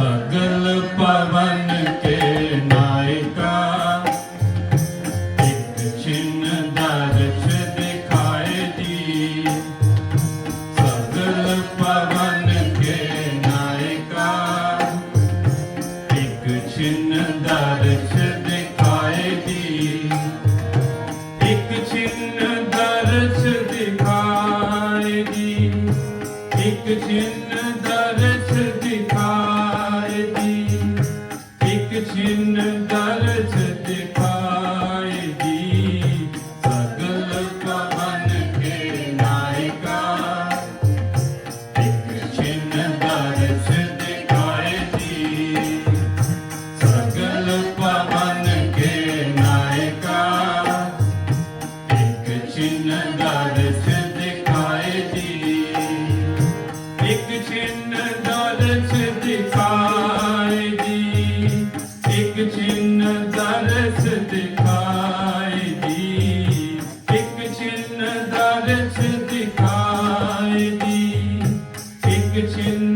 सगल पवन के नायिका। एक दर्श दिखाए दी सगल पवन के नायिका। एक छिन्न दर्श दिखाए दी एक दर्श दिखाए दी एक kitchen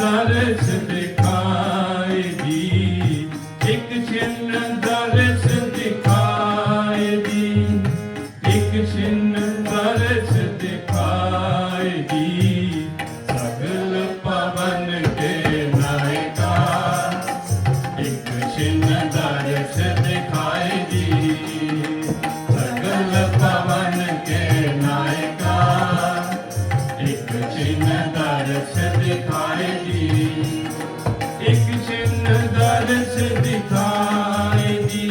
Darısı bir kaybi, ik çinnin darısı. ਦਰਸ ਦਿਖਾਏ ਜੀ ਇੱਕ ਚਿੰਨ ਦਰਸ ਦਿਖਾਏ ਜੀ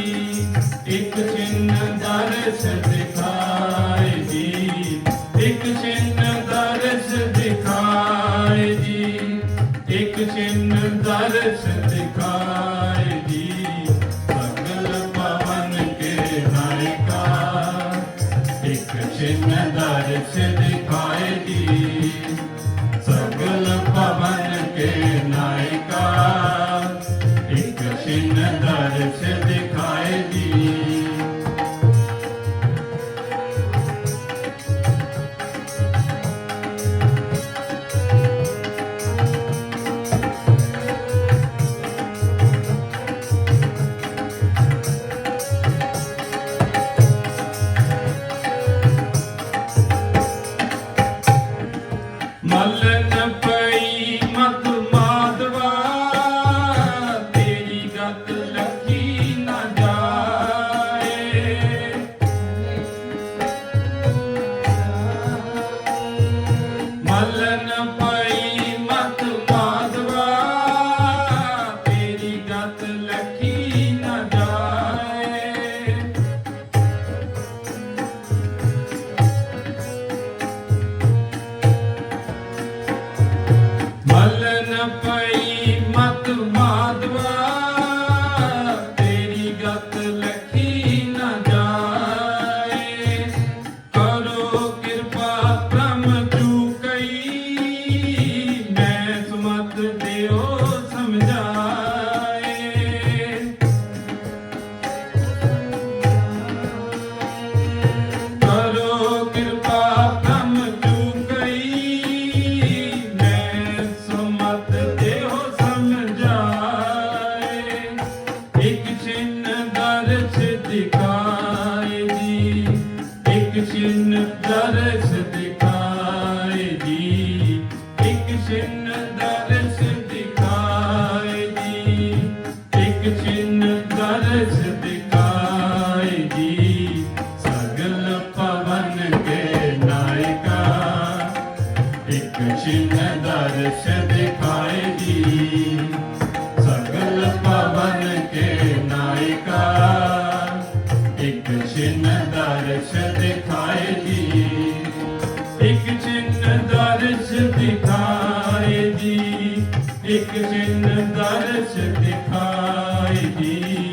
ਇੱਕ ਚਿੰਨ ਦਰਸ ਦਿਖਾਏ ਜੀ ਇੱਕ ਚਿੰਨ ਦਰਸ ਦਿਖਾਏ ਜੀ ਇੱਕ ਚਿੰਨ ਦਰਸ ਦਿਖਾਏ ਜੀ ਸਗਲ ਪਵਨ ਕੇ ਹਾਇਕਾ ਇੱਕ ਚਿੰਨ ਦਰਸ ਦਿਖਾਏ ਬਿਨ ਦਰਸ ਦਿਖਾਈ ਦੀ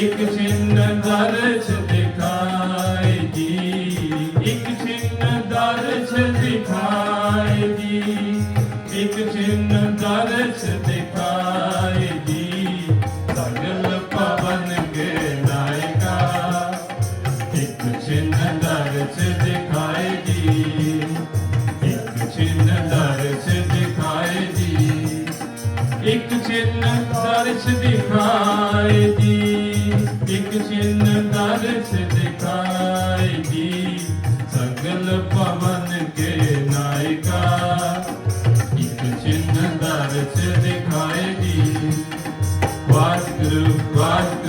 ਇੱਕ ਛਿੰਨ ਦਰਸ਼ ਦਿਖਾਏਗੀ, ਇੱਕ ਛਿੰਨ ਦਰਸ਼ ਦਿਖਾਏਗੀ, ਇੱਕ ਛਿੰਨ ਦਰਸ਼ ਦਿਖਾਏਗੀ, ਸਗਲ ਪਵਨ ਕੇ ਨਾਇਕਾ, ਇੱਕ ਛਿੰਨ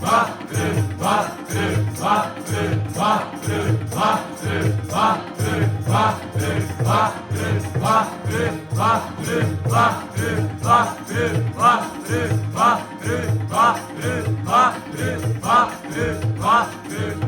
Bye. Yeah.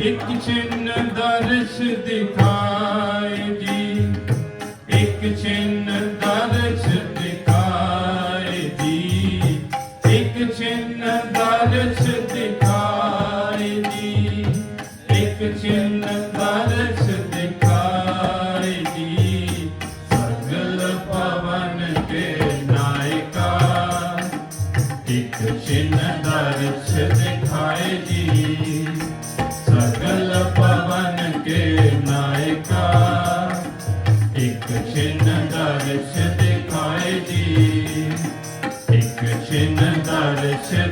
ਇੱਕ ਚਿੰਨ ਦਰਸ਼ ਦਿਖਾਏ ਜੀ ਇੱਕ ਚਿੰਨ ਦਰਸ਼ ਦਿਖਾਏ ਜੀ ਇੱਕ ਚਿੰਨ ਦਰਸ਼ ਦਿਖਾਏ ਜੀ ਇੱਕ ਚਿੰਨ ਦਰਸ਼ Sen kardeşim